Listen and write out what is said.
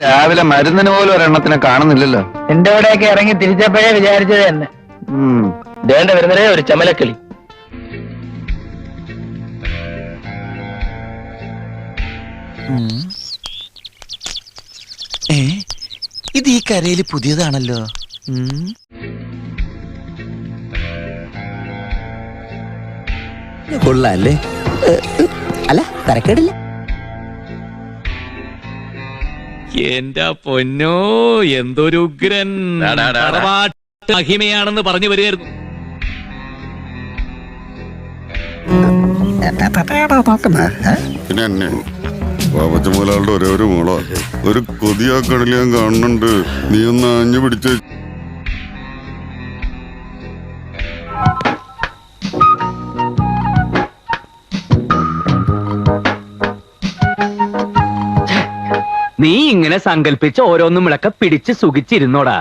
രാവിലെ മരുന്നിന് പോലും ഒരെണ്ണത്തിനെ കാണുന്നില്ലല്ലോ. എന്റെ കൂടെയൊക്കെ ഇറങ്ങി തിരിച്ചപ്പോഴേ വിചാരിച്ചത് തന്നെ. വേണ്ട ദേണ്ട വരുന്നതേ ഒരു ചമലക്കിളി. ഏ? ഇത് ഈ കരയിൽ പുതിയതാണല്ലോ. ഉം. കൊള്ളാല്ലേ അല്ല തരക്കേടില്ല. എന്റെ പൊന്നോ എന്തൊരു ഉഗ്രൻ. തറവാട്ട് മഹിമയാണെന്ന് പറഞ്ഞു വരികയായിരുന്നു. പിന്നെ എന്നെ? ബാബച്ച മുതലാളുടെ ഒരേ ഒരു മോളാ. ഒരു കൊതിയാ കടലിയാൻ ഞാൻ കാണുന്നുണ്ട്. നീ ഒന്ന് ആഞ്ഞു പിടിച്ച് നീ ഇങ്ങനെ സങ്കല്പിച്ച് ഓരോന്നും വിളക്ക പിടിച്ച് സുഖിച്ചിരുന്നോടാ.